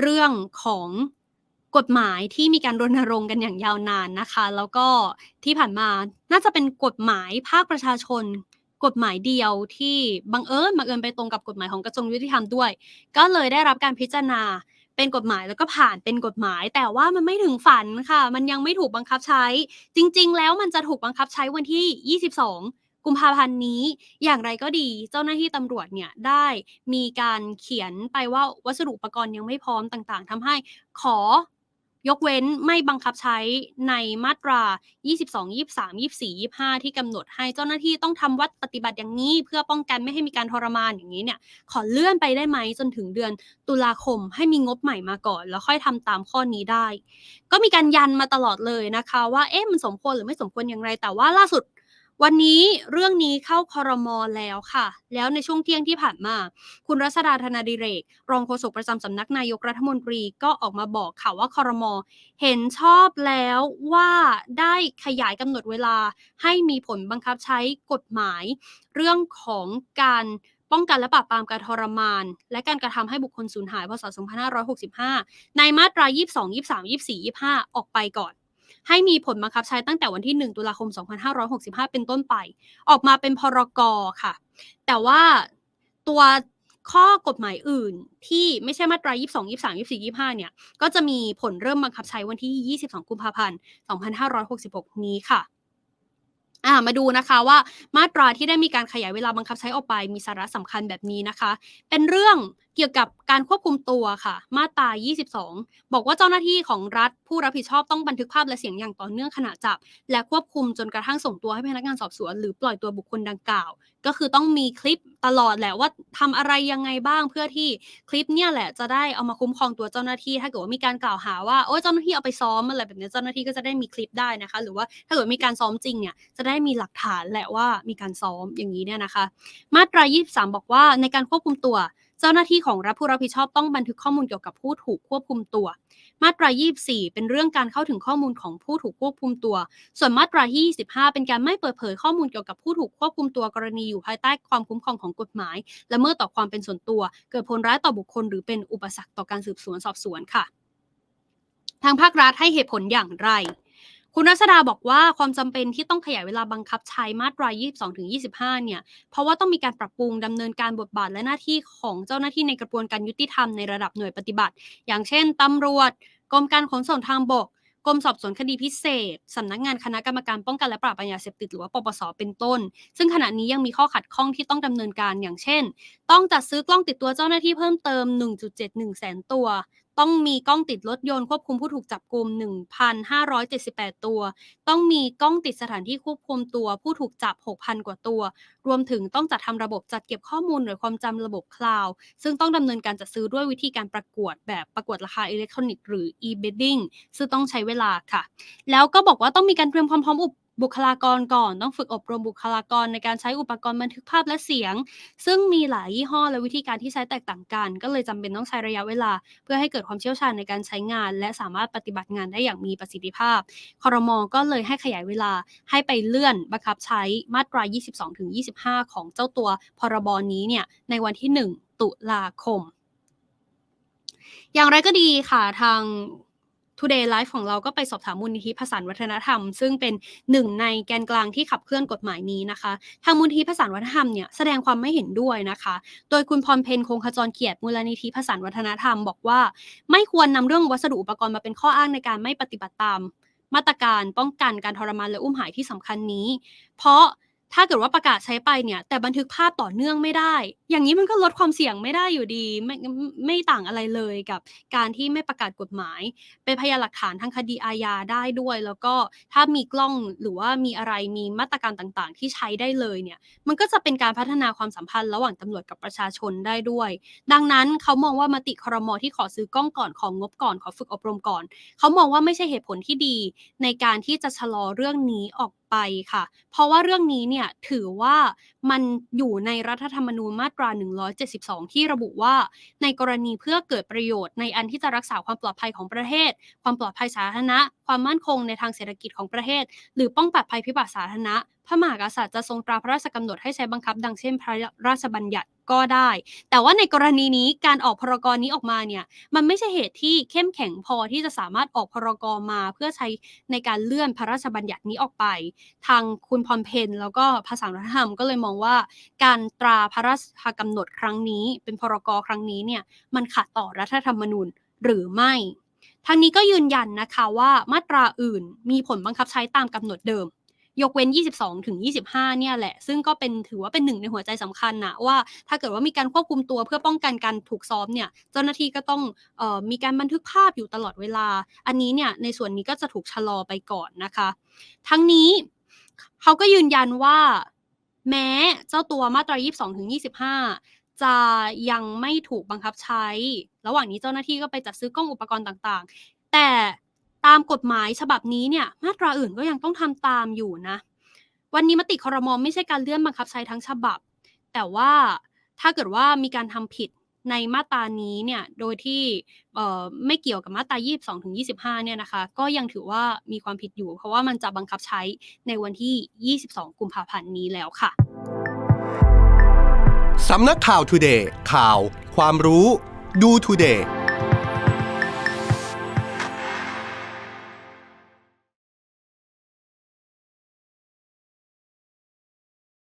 เรื่องของกฎหมายที่มีการรณรงค์กันอย่างยาวนานนะคะ แล้วก็ที่ผ่านมาน่าจะเป็นกฎหมายภาคประชาชน กฎหมายเดียวที่บังเอิญบังเอิญไปตรงกับกฎหมายของกระทรวงยุติธรรมด้วย ก็เลยได้รับการพิจารณาเป็นกฎหมายแล้วก็ผ่านเป็นกฎหมาย แต่ว่ามันไม่ถึงฝันค่ะ มันยังไม่ถูกบังคับใช้ จริง ๆ แล้วมันจะถูกบังคับใช้วันที่ 22 กุมภาพันธ์นี้อย่างไรก็ดีเจ้าหน้าที่ตำรวจเนี่ยได้มีการเขียนไปว่าวัสดุอุปกรณ์ยังไม่พร้อมต่างๆทำให้ขอยกเว้นไม่บังคับใช้ในมาตรา 22 23 24 25 ที่กำหนดให้เจ้าหน้าที่ต้องทำวัดปฏิบัติอย่างนี้ เพื่อป้องกันไม่ให้มีการทรมานอย่างนี้เนี่ย ขอเลื่อนไปได้ไหมจนถึงเดือนตุลาคมให้มีงบใหม่มาก่อน แล้วค่อยทำตามข้อนี้ได้ ก็มีการยันมาตลอดเลยนะคะ ว่าเอ๊ะมันสมควรหรือไม่สมควรอย่างไร แต่ว่าล่าสุด วันนี้เรื่องนี้เข้าคอรมอแล้วค่ะ แล้วในช่วงเที่ยงที่ผ่านมา คุณรัศดาธนาดิเรก รองโฆษกประจำสำนักนายกรัฐมนตรีก็ออกมาบอกค่ะว่าคอรมอเห็นชอบแล้วว่าได้ขยายกำหนดเวลาให้มีผลบังคับใช้กฎหมาย เรื่องของการป้องกันและปราบปรามการทรมาน และการกระทำให้บุคคลสูญหายพศ 2565 ในมาตรา 22 23 24 25 ออกไปก่อน ให้มีผลบังคับใช้ตั้งแต่วันที่ 1 ตุลาคม 2565 เป็นต้นไป ออกมาเป็นพรกค่ะ แต่ว่าตัวข้อกฎหมายอื่นที่ไม่ใช่มาตรา 22 23 24 25 เนี่ย ก็จะมีผลเริ่มบังคับใช้วันที่ 22 กุมภาพันธ์ 2566 นี้ค่ะอ่ามาดูนะคะว่ามาตราที่ได้มีการขยายเวลาบังคับใช้ออกไปมีสาระสำคัญแบบนี้นะคะ เป็นเรื่อง เกี่ยวกับการควบคุมตัวค่ะ มาตรา 22 บอกว่าเจ้าหน้าที่ของรัฐผู้รับผิดชอบต้องบันทึกภาพและเสียงอย่างต่อเนื่องขณะจับ และควบคุมจนกระทั่งส่งตัวให้พนักงานสอบสวน หรือปล่อยตัวบุคคลดังกล่าว ก็คือต้องมีคลิปตลอดแหละว่าทำอะไรยังไงบ้างเพื่อที่คลิปเนี่ยแหละจะได้เอามาคุ้มครองตัวเจ้าหน้าที่ ถ้าเกิดว่ามีการกล่าวหาว่าโอ้เจ้าหน้าที่เอาไปซ้อมอะไรแบบนี้เจ้าหน้าที่ก็จะได้มีคลิปได้นะคะ หรือว่าถ้าเกิดมีการซ้อมจริงเนี่ยจะได้มีหลักฐานแหละว่ามีการซ้อมอย่างนี้เนี่ยนะคะ มาตรา 23 บอกว่าในการควบคุมตัว เจ้าหน้าที่ของรัฐผู้รับผิดชอบต้องบันทึกข้อมูลเกี่ยวกับผู้ถูกควบคุมตัว มาตรา 24 เป็นเรื่องการเข้าถึงข้อมูลของผู้ถูกควบคุมตัว ส่วนมาตรา 25 เป็นการไม่เปิดเผยข้อมูลเกี่ยวกับผู้ถูกควบคุมตัวกรณีอยู่ภายใต้ความคุ้มครองของกฎหมาย และเมื่อต่อความเป็นส่วนตัว เกิดผลร้ายต่อบุคคล หรือเป็นอุปสรรคต่อการสืบสวนสอบสวนค่ะ ทางภาครัฐให้เหตุผลอย่างไร คุณรัศดาบอกว่าความจำเป็นที่ต้องขยายเวลาบังคับใช้มาตรา 22-25 เนี่ย เพราะว่าต้องมีการปรับปรุงดำเนินการบทบาทและหน้าที่ของเจ้าหน้าที่ในกระบวนการยุติธรรมในระดับหน่วยปฏิบัติ อย่างเช่นตำรวจ กรมการขนส่งทางบก กรมสอบสวนคดีพิเศษ สำนักงานคณะกรรมการป้องกันและปราบปรามยาเสพติดหรือว่าปปส เป็นต้น ซึ่งขณะนี้ยังมีข้อขัดข้องที่ต้องดำเนินการอย่างเช่น ต้องจัดซื้อกล้องติดตัวเจ้าหน้าที่เพิ่มเติม 1.71 แสนตัว ต้องมีกล้องติดรถยนต์ควบคุมผู้ถูกจับกลุ่ม1,578 ตัว ต้องมีกล้องติดสถานที่ควบคุมตัว ผู้ถูกจับ 6,000 กว่าตัว รวมถึงต้องจัดทำระบบจัดเก็บข้อมูลหรือความจำระบบคลาวด์ซึ่งต้องดำเนินการจัดซื้อด้วยวิธีการประกวดแบบประกวดราคาอิเล็กทรอนิกส์หรือ e-bidding ซึ่งต้องใช้เวลาค่ะ แล้วก็บอกว่าต้องมีการเตรียมความพร้อมอุป บุคลากรก่อน ต้องฝึกอบรมบุคลากรในการใช้อุปกรณ์บันทึกภาพและเสียง ซึ่งมีหลายยี่ห้อและวิธีการที่ใช้แตกต่างกัน ก็เลยจำเป็นต้องใช้ระยะเวลา เพื่อให้เกิดความเชี่ยวชาญในการใช้งาน และสามารถปฏิบัติงานได้อย่างมีประสิทธิภาพคอรมอก็เลยให้ขยายเวลาให้ไปเลื่อนบังคับใช้มาตรา 22-25 ของเจ้าตัวพรบนี้เนี่ยในวันที่ 1 ตุลาคม อย่างไรก็ดีค่ะทาง Today Life ของเราก็ไปสอบถามมูลนิธิผสานวัฒนธรรม ซึ่งเป็นหนึ่งในแกนกลางที่ขับเคลื่อนกฎหมายนี้นะคะ ทางมูลนิธิผสานวัฒนธรรมเนี่ยแสดงความไม่เห็นด้วยนะคะ โดยคุณพรเพนคงขจรเกียรติมูลนิธิผสานวัฒนธรรม บอกว่า ไม่ควรนำเรื่องวัสดุอุปกรณ์มาเป็นข้ออ้างในการไม่ปฏิบัติตาม มาตรการป้องกันการทรมานและอุ้มหายที่สำคัญนี้ เพราะ ถ้าเกิดว่าประกาศใช้ไปเนี่ย แต่บันทึกภาพต่อเนื่องไม่ได้ อย่างนี้มันก็ลดความเสี่ยงไม่ได้อยู่ดี ไม่ไม่ต่างอะไรเลยกับการที่ไม่ประกาศกฎหมาย เป็นพยานหลักฐานทางคดีอาญาได้ด้วย แล้วก็ถ้ามีกล้องหรือว่ามีอะไรมีมาตรการต่างๆ ที่ใช้ได้เลยเนี่ย มันก็จะเป็นการพัฒนาความสัมพันธ์ระหว่างตำรวจกับประชาชนได้ด้วย ดังนั้นเขามองว่ามติครมที่ขอซื้อกล้องก่อนของงบก่อนขอฝึกอบรมก่อน เขามองว่าไม่ใช่เหตุผลที่ดี ในการที่จะชะลอเรื่องนี้ออกไปค่ะ เพราะว่าเรื่องนี้เนี่ยถือว่ามันอยู่ในรัฐธรรมนูญมาตรา 172 ที่ระบุว่า ในกรณีเพื่อเกิดประโยชน์ในอันที่จะรักษาความปลอดภัยของประเทศ ความปลอดภัยสาธารณะ ความมั่นคงในทางเศรษฐกิจของประเทศ หรือป้องปรดภัยพิบัติสาธารณะ พระมหากษัตริย์จะทรงตราพระราชกำหนดให้ใช้บังคับ ดังเช่นพระราชบัญญัติ ก็ได้ แต่ว่าในกรณีนี้การออกพรกรนี้ออกมาเนี่ยมันไม่ใช่เหตุที่เข้มแข็งพอที่จะสามารถออกพรกรมา เพื่อใช้ในการเลื่อนพระราชบัญญัตินี้ออกไป ทางคุณพรเพนแล้วก็ภาษารัฐธรรมก็เลยมองว่า การตราพระราชกำหนดครั้งนี้ เป็นพรกรครั้งนี้เนี่ยมันขัดต่อรัฐธรรมนูญหรือไม่ทางนี้ก็ยืนยันนะคะว่ามาตราอื่นมีผลบังคับใช้ตามกำหนดเดิม ยกเว้น 22ถึง25 เนี่ยแหละ ซึ่งก็เป็นถือว่าเป็นหนึ่งในหัวใจสำคัญนะว่าถ้าเกิดว่ามีการควบคุมตัวเพื่อป้องกันการถูกซ้อมเนี่ยเจ้าหน้าที่ก็ต้องออมีการบันทึกภาพอยู่ตลอดเวลา อันนี้เนี่ยในส่วนนี้ก็จะถูกชะลอไปก่อนนะคะ ทั้งนี้เขาก็ยืนยันว่าแม้เจ้าตัวมาตรา 22ถึง25 จะยังไม่ถูกบังคับใช้ ระหว่างนี้เจ้าหน้าที่ก็ไปจัดซื้อกล้องอุปกรณ์ต่างๆ แต่ ตามกฎหมายฉบับนี้เนี่ยมาตราอื่นก็ยังต้องทำตามอยู่นะ วันนี้มติคอรมอไม่ใช่การเลื่อนบังคับใช้ทั้งฉบับ แต่ว่าถ้าเกิดว่ามีการทำผิดในมาตรานี้เนี่ยโดยที่ไม่เกี่ยวกับมาตรา 22ถึง25 เนี่ยนะคะ ก็ยังถือว่ามีความผิดอยู่ เพราะว่ามันจะบังคับใช้ในวันที่ 22 กุมภาพันธ์นี้แล้วค่ะสำนักข่าว Today ข่าว ความรู้ ดู Today